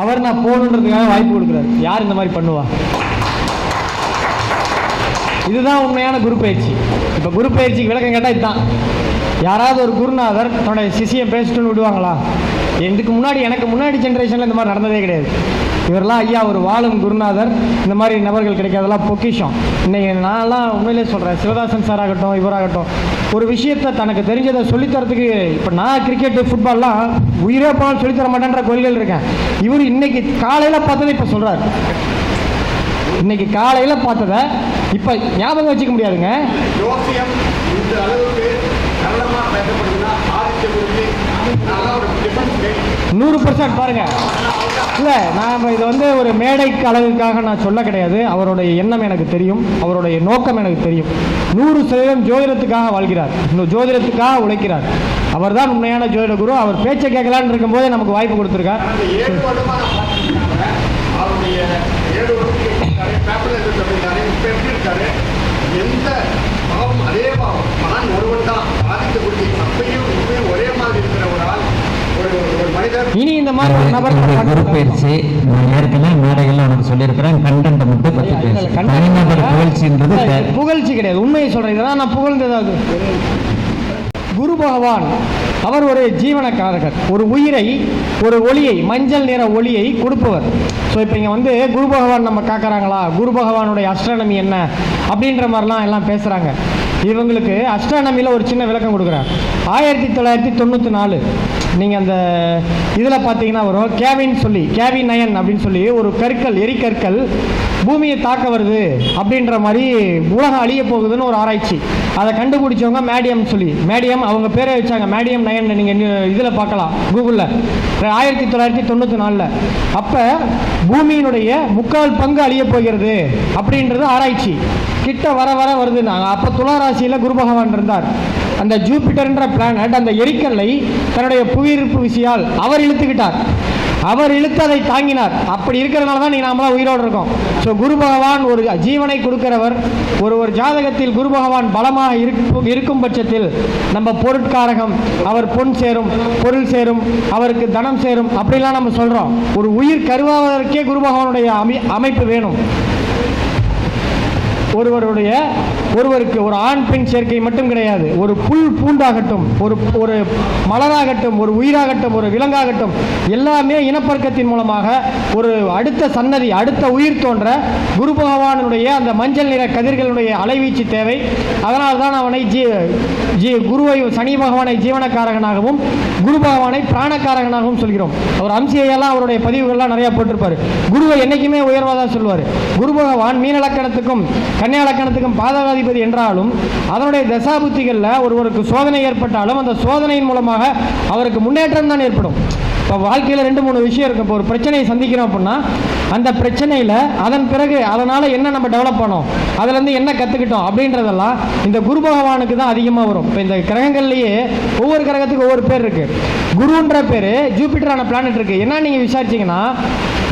அவர் நான் போகணுன்றதுக்காக வாய்ப்பு கொடுக்குறாரு. யார் இந்த மாதிரி பண்ணுவா? இதுதான் உண்மையான குரு பயிற்சி. இப்போ குரு பயிற்சிக்கு விளக்கம் கேட்டால் இதுதான். யாராவது ஒரு குருநாதர் தன்னுடைய சிசியை பேசிட்டுன்னு விடுவாங்களா? இதுக்கு முன்னாடி எனக்கு முன்னாடி ஜென்ரேஷனில் இந்த மாதிரி நடந்ததே கிடையாது. இவரெல்லாம் ஐயா ஒரு வாழும் குருநாதர். இந்த மாதிரி நபர்கள் கிடைக்காதெல்லாம் பொக்கிஷம். இன்னைக்கு நான்லாம் உண்மையிலே சொல்கிறேன் சிவதாசன் சார் ஆகட்டும் இவராகட்டும். ஒரு விஷயத்தை தனக்கு தெரிஞ்சதை சொல்லித்தரத்துக்கு இப்போ நான் கிரிக்கெட்டு ஃபுட்பால்லாம் உயிரே போனாலும் சொல்லித்தர மாட்டேன்ற கொள்கையில் இருக்கேன். இவர் இன்னைக்கு காலையில் பார்த்ததை இப்போ சொல்கிறார் இன்னைக்கு காலையில் பார்த்ததை இப்போ ஞாபகம் வச்சுக்க முடியாதுங்க. நூறு பர்சன்ட் பாருங்க. இல்லை நாம் இது வந்து ஒரு மேடை அளவுக்காக நான் சொல்ல கிடையாது. அவருடைய எண்ணம் எனக்கு தெரியும். அவருடைய நோக்கம் எனக்கு தெரியும். நூறு சதவீதம் ஜோதிடத்துக்காக வாழ்கிறார். இன்னும் ஜோதிடத்துக்காக உழைக்கிறார். அவர் தான் உண்மையான ஜோதிட குரு. அவர் பேச்சை கேட்கலான்னு இருக்கும்போதே நமக்கு வாய்ப்பு கொடுத்துருக்கார். எந்த இனி இந்த மாதிரி ஒரு நபர் என்னுடைய குரு பயிற்சி நான் ஏற்கனவே மேடைகள்ல உனக்கு சொல்லியிருக்கிறேன் கண்டென்ட் மட்டும் இல்ல, பேசு. தனிநபர் புகழ்ச்சின்றது புகழ்ச்சி கிடையாது. உண்மையை சொல்றேன். இதெல்லாம் நான் புகழ்ந்ததாவது குரு பகவான் அவர் ஒரு ஜீவனக்காரகர். ஒரு உயிரை ஒரு ஒளியை மஞ்சள் நிற ஒளியை கொடுப்பவர். ஸோ இப்போ இங்கே வந்து குரு பகவான் நம்ம காக்கறாங்களா? குரு பகவானுடைய அஸ்ட்ரானமி என்ன? அப்படின்ற மாதிரிலாம் எல்லாம் பேசுகிறாங்க இவங்களுக்கு அஸ்ட்ரானமியில் ஒரு சின்ன விளக்கம் கொடுக்குறேன் ஆயிரத்தி தொள்ளாயிரத்தி தொண்ணூற்றி நாலு. நீங்கள் அந்த இதில் பார்த்தீங்கன்னா வரும். கேவின் சொல்லி கேவி நயன் அப்படின்னு சொல்லி ஒரு கற்கள் எரிக்கற்கள் பூமியை தாக்க வருது அப்படின்ற மாதிரி உலகம் அழிய போகுதுன்னு ஒரு ஆராய்ச்சி. அதை கண்டுபிடிச்சவங்க மேடியம் சொல்லி மேடியம் அவங்க பேரே வச்சாங்க. மேடியம் நயன் நீங்கள் இதில் பார்க்கலாம் கூகுளில். ஆயிரத்தி தொள்ளாயிரத்தி தொண்ணூற்றி நாலில். அப்போ பூமியினுடைய முக்கால் பங்கு அழிய போகிறது அப்படின்றது ஆராய்ச்சி. கிட்ட வர வர வருதுன்னாங்க அப்போ துளாராசியில் குரு பகவான் இருந்தார். அந்த ஜூபிட்டர்ன்ற பிளானட் அந்த எரிக்கல்லை தன்னுடைய புவியீர்ப்பு விசையால் அவர் இழுத்துக்கிட்டார். அவர் இழுத்து அதை தாங்கினார். அப்படி இருக்கிறனால தான் நீ நாமளாம் உயிரோடு இருக்கோம். ஸோ குரு பகவான் ஒரு ஜீவனை கொடுக்கிறவர். ஒரு ஒரு ஜாதகத்தில் குரு பகவான் பலமாக இருக்கும் இருக்கும் பட்சத்தில் நம்ம பொருட்காரகம் அவர் பொன் சேரும் பொருள் சேரும் அவருக்கு தனம் சேரும் அப்படிலாம் நம்ம சொல்கிறோம் ஒரு உயிர் கருவாவதற்கே குரு பகவானுடைய அமை அமைப்பு வேணும். ஒருவருடைய ஒருவருக்கு ஒரு ஆண் பெண் சேர்க்கை மட்டும் கிடையாது. ஒரு புல் பூண்டாகட்டும் ஒரு ஒரு மலராகட்டும் ஒரு உயிராகட்டும் ஒரு விலங்காகட்டும் எல்லாமே இனப்பெருக்கத்தின் மூலமாக ஒரு அடுத்த சன்னதி அடுத்த உயிர் தோன்ற குரு பகவானுடைய அந்த மஞ்சள் நிற கதிர்களுடைய அலைவீச்சு தேவை. அதனால் தான் அவனை ஜீ ஜீ குருவை சனி பகவானை ஜீவனக்காரகனாகவும் குரு பகவானை பிராணக்காரகனாகவும் சொல்கிறோம். அவர் அம்சியெல்லாம் அவருடைய பதிவுகள்லாம் நிறையா போட்டிருப்பார். குருவை என்றைக்குமே உயர்வாக தான் சொல்வார் குரு பகவான் மீனலக்கணத்துக்கும் கன்னியாலக்கணத்துக்கும் பாதகாதிபதி என்றாலும் அதனுடைய தசாபுத்திகளில் ஒருவருக்கு சோதனை ஏற்பட்டாலும் அந்த சோதனையின் மூலமாக அவருக்கு முன்னேற்றம் தான் ஏற்படும். இப்போ வாழ்க்கையில் ரெண்டு மூணு விஷயம் இருக்கும் இப்போ ஒரு பிரச்சனையை சந்திக்கிறோம் அப்படின்னா அந்த பிரச்சனையில் அதன் பிறகு அதனால் என்ன நம்ம டெவலப் பண்ணோம்? அதுலேருந்து என்ன கற்றுக்கிட்டோம் அப்படின்றதெல்லாம் இந்த குரு பகவானுக்கு தான் அதிகமாக வரும். இப்போ இந்த கிரகங்கள்லேயே ஒவ்வொரு கிரகத்துக்கு ஒவ்வொரு பேர் இருக்குது குருன்ற பேர் ஜூபிட்டரான பிளானட் இருக்குது என்ன நீங்கள் விசாரிச்சீங்கன்னா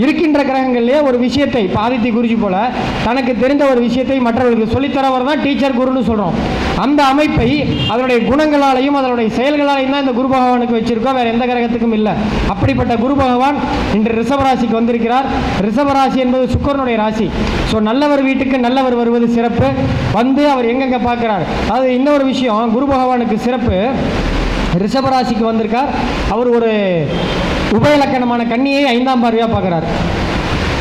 இருக்கின்ற கிரகங்கள்லேயே ஒரு விஷயத்தை பாதித்தி குருஜி போல தனக்கு தெரிந்த ஒரு விஷயத்தை மற்றவர்களுக்கு சொல்லித்தரவர் தான் டீச்சர் குருன்னு சொல்கிறோம் அந்த அமைப்பை அதனுடைய குணங்களாலையும் அதனுடைய செயல்களாலையும் தான் இந்த குரு பகவானுக்கு வச்சிருக்கோம். வேறு எந்த கிரகத்துக்கும் இல்லை. அப்படிப்பட்ட குரு பகவான் இன்று ரிஷபராசிக்கு வந்திருக்கிறார். ரிஷபராசி என்பது சுக்கரனுடைய ராசி. ஸோ நல்லவர் வீட்டுக்கு நல்லவர் வருவது சிறப்பு. வந்து அவர் எங்கெங்கே பார்க்குறார்? அது இன்னொரு விஷயம். குரு பகவானுக்கு சிறப்பு. ரிஷபராசிக்கு வந்திருக்கார் அவர் ஒரு உபயலக்கணமான கன்னியை ஐந்தாம் பார்வையாக பார்க்குறார்.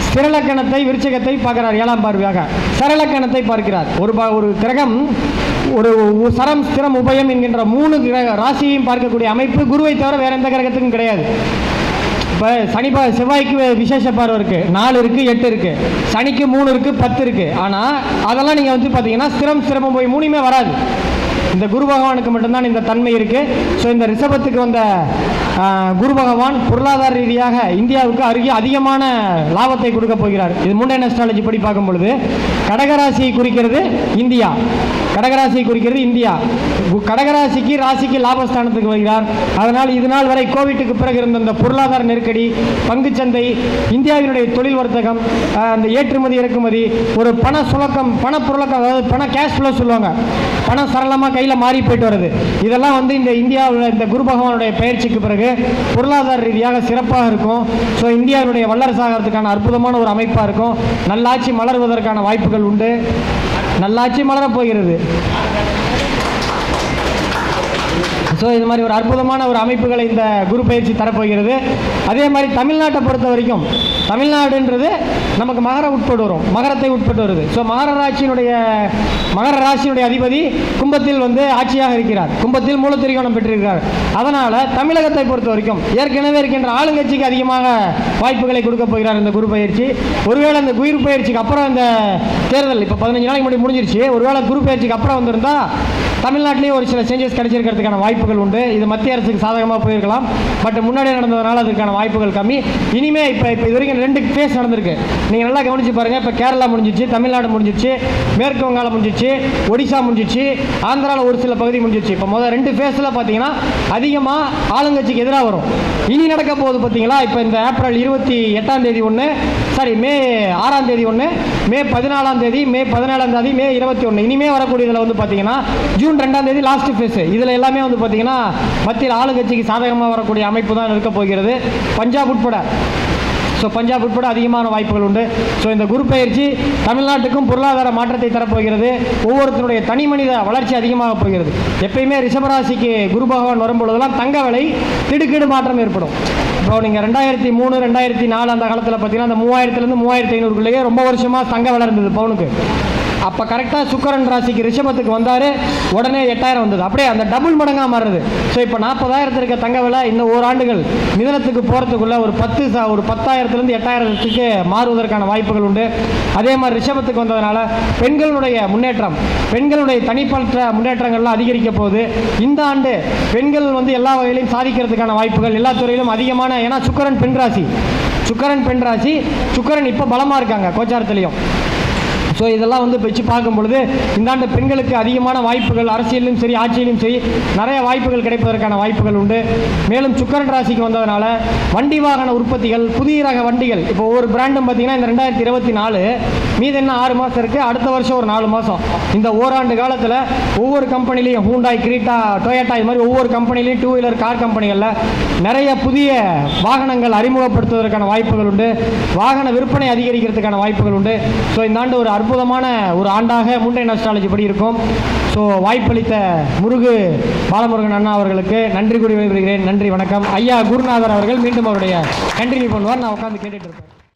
ஸ்திரலக்கணத்தை விருச்சகத்தை பார்க்குறார் ஏழாம் பார்வையாக. சரலக்கணத்தை பார்க்கிறார். ஒரு ப- ஒரு கிரகம் ஒரு சரம் ஸ்திரம் உபயம் என்கின்ற மூணு கிரக ராசியையும் பார்க்கக்கூடிய அமைப்பு குருவை தவிர வேற எந்த கிரகத்துக்கும் கிடையாது. இப்போ சனி பா செவ்வாய்க்கு விசேஷ பார்வை இருக்குது நாலு இருக்குது எட்டு இருக்குது சனிக்கு மூணு இருக்குது பத்து இருக்கு. ஆனால் அதெல்லாம் நீங்கள் வந்து பார்த்தீங்கன்னா ஸ்திரம் ஸ்திரமும் போய் மூணுமே வராது. இந்த குரு பகவானுக்கு மட்டும்தான் இந்த தன்மை இருக்குது ஸோ இந்த ரிஷபத்துக்கு வந்த குரு பகவான் பொருளாதார ரீதியாக இந்தியாவுக்கு அருகே அதிகமான லாபத்தை கொடுக்க போகிறார். இது முண்டன் அஸ்ட்ராலஜி படி பார்க்கும் பொழுது கடகராசியை குறிக்கிறது இந்தியா. கடகராசியை குறிக்கிறது இந்தியா. கு- கடகராசிக்கு ராசிக்கு லாபஸ்தானத்துக்கு வருகிறார். அதனால் இது நாள் வரை கோவிட்டுக்கு பிறகு இருந்த இந்த பொருளாதார நெருக்கடி பங்குச்சந்தை இந்தியாவினுடைய தொழில் வர்த்தகம் அந்த ஏற்றுமதி இறக்குமதி ஒரு பண சுழக்கம் பண பொருளக்கம் அதாவது பண கேஷ் ஃப்ளோ சொல்லுவாங்க. பணம் சரளமாக கையில் மாறி போயிட்டு வருது. இதெல்லாம் வந்து இந்த இந்தியாவில் இந்த குரு பகவானுடைய பயிற்சிக்கு பிறகு பொருளாதார ரீதியாக சிறப்பாக இருக்கும். ஸோ இந்தியாவுடைய வல்லரசாகிறதுக்கான அற்புதமான ஒரு அமைப்பாக இருக்கும். நல்லாட்சி மலர்வதற்கான வாய்ப்புகள் உண்டு. நல்லாட்சி மலரப் போகிறது. ஸோ இது மாதிரி ஒரு அற்புதமான ஒரு அமைப்புகளை இந்த குரு பயிற்சி தரப்போகிறது. அதே மாதிரி தமிழ்நாட்டை பொறுத்த வரைக்கும் தமிழ்நாடுன்றது நமக்கு மகர உட்பட்டு வரும். மகரத்தை உட்பட்டு வருது. ஸோ மகர ராசியினுடைய மகர ராசியினுடைய அதிபதி கும்பத்தில் வந்து ஆட்சியாக இருக்கிறார். கும்பத்தில் மூலத்திரிகோணம் பெற்றிருக்கிறார். அதனால் தமிழகத்தை பொறுத்த வரைக்கும் ஏற்கனவே இருக்கின்ற ஆளுங்கட்சிக்கு அதிகமாக வாய்ப்புகளை கொடுக்க போகிறார் இந்த குரு பயிற்சி. ஒருவேளை இந்த குயிர் பயிற்சிக்கு அப்புறம் இந்த தேர்தல் இப்போ பதினஞ்சு நாளைக்கு முன்னாடி முடிஞ்சிருச்சு. ஒருவேளை குரு பயிற்சிக்கு அப்புறம் வந்திருந்தால் தமிழ்நாட்டிலேயே ஒரு சில சேஞ்சஸ் கிடைச்சிருக்கிறதுக்கான வாய்ப்புகள் உண்டு. இது மத்திய அரசுக்கு சாதகமாக போயிருக்கலாம். பட் முன்னாடி நடந்ததுனால அதுக்கான வாய்ப்புகள் கம்மி. இனிமே இப்போ இப்போ இது வரைக்கும் ரெண்டு ஃபேஸ் நடந்திருக்கு. நீங்கள் நல்லா கவனிச்சு பாருங்கள் இப்போ கேரளா முடிஞ்சிச்சு தமிழ்நாடு முடிஞ்சிச்சு மேற்கு வங்காளம் முடிஞ்சிச்சு ஒடிசா முடிஞ்சிச்சு ஆந்திராவில் ஒரு சில பகுதி முடிஞ்சிச்சு. இப்போ முதல் ரெண்டு ஃபேஸில் பார்த்தீங்கன்னா அதிகமாக ஆளுங்கட்சிக்கு எதிராக வரும். இனி நடக்க போகுது பார்த்தீங்களா இப்போ இந்த ஏப்ரல் இருபத்தி எட்டாம் தேதி ஒன்று சாரி மே ஆறாம் தேதி ஒன்று மே பதினாலாம் தேதி மே பதினேழாம் தேதி மே இருபத்தி ஒன்று இனிமே வரக்கூடியதில் வந்து பார்த்தீங்கன்னா ஜூன் ரெண்டாம் தேதி லாஸ்ட் ஃபேஸ் இதில் எல்லாமே வந்து பார்த்தீங்கன்னா பார்த்தீங்கன்னா மத்தியில் ஆளுங்கட்சிக்கு சாதகமாக வரக்கூடிய அமைப்பு தான் இருக்க போகிறது. பஞ்சாப் உட்பட. ஸோ பஞ்சாப் உட்பட அதிகமான வாய்ப்புகள் உண்டு. ஸோ இந்த குரு பயிற்சி தமிழ்நாட்டுக்கும் பொருளாதார மாற்றத்தை தரப்போகிறது. ஒவ்வொருத்தருடைய தனி மனித வளர்ச்சி அதிகமாக போகிறது. எப்பயுமே ரிஷபராசிக்கு குரு பகவான் வரும்பொழுதெல்லாம் தங்க விலை திடுக்கிடு மாற்றம் ஏற்படும். இப்போ நீங்கள் ரெண்டாயிரத்தி மூணு ரெண்டாயிரத்தி நாலு அந்த காலத்தில் பார்த்தீங்கன்னா அந்த மூவாயிரத்துலேருந்து மூவாயிரத்தி ஐநூறுக்குள்ளேயே ரொம்ப வருஷமாக தங்க வளர்ந்தது இருந்தது பவுனுக்கு. அப்போ கரெக்டாக சுக்கரன் ராசிக்கு ரிஷபத்துக்கு வந்தார். உடனே எட்டாயிரம் வந்தது. அப்படியே அந்த டபுள் மடங்காக மாறுது ஸோ இப்போ நாற்பதாயிரத்து இருக்க தங்க விலை இன்னும் ஓராண்டுகள் மிதனத்துக்கு போகிறதுக்குள்ள ஒரு பத்து சா ஒரு பத்தாயிரத்துலேருந்து எட்டாயிரத்துக்கு மாறுவதற்கான வாய்ப்புகள் உண்டு. அதே மாதிரி ரிஷபத்துக்கு வந்ததுனால பெண்களுடைய முன்னேற்றம் பெண்களுடைய தனிப்பட்ட முன்னேற்றங்கள்லாம் அதிகரிக்க போகுது. இந்த ஆண்டு பெண்கள் வந்து எல்லா வகையிலையும் சாதிக்கிறதுக்கான வாய்ப்புகள் எல்லா துறையிலும் அதிகமான. ஏன்னா சுக்கரன் பெண் ராசி. சுக்கரன் பெண் ராசி சுக்கரன் இப்போ பலமாக இருக்காங்க கோச்சாரத்துலேயும். ஸோ இதெல்லாம் வந்து வச்சு பார்க்கும் பொழுது இந்த ஆண்டு பெண்களுக்கு அதிகமான வாய்ப்புகள் அரசியலிலும் சரி ஆட்சியிலும் சரி நிறைய வாய்ப்புகள் கிடைப்பதற்கான வாய்ப்புகள் உண்டு. மேலும் சுக்கரன் ராசிக்கு வந்ததுனால வண்டி வாகன உற்பத்திகள் புதிய ரக வண்டிகள் இப்போ ஒவ்வொரு பிராண்டும் பார்த்தீங்கன்னா இந்த ரெண்டாயிரத்தி இருபத்தி நாலு மீது என்ன ஆறு மாதம் இருக்குது அடுத்த வருஷம் ஒரு நாலு மாதம் இந்த ஓராண்டு காலத்தில் ஒவ்வொரு கம்பெனிலையும் ஹூண்டாய் கிரீட்டா டொயோட்டா இது மாதிரி ஒவ்வொரு கம்பெனிலையும் டூ வீலர் கார் கம்பெனிகளில் நிறைய புதிய வாகனங்கள் அறிமுகப்படுத்துவதற்கான வாய்ப்புகள் உண்டு. வாகன விற்பனை அதிகரிக்கிறதுக்கான வாய்ப்புகள் உண்டு. ஸோ இந்த ஆண்டு ஒரு அற்புதமான ஒரு ஆண்டாக முண்டை நஸ்ட்ராலஜி படி இருக்கும். ஸோ வாய்ப்பளித்த முருகு பாலமுருகன் அண்ணா அவர்களுக்கு நன்றி கூறி விடைபெறுகிறேன். நன்றி வணக்கம். ஐயா குருநாதர் அவர்கள் மீண்டும் அவருடைய கண்டினியூ பண்ணுவார் நான் உட்காந்து கேட்டுட்டு இருப்பேன்.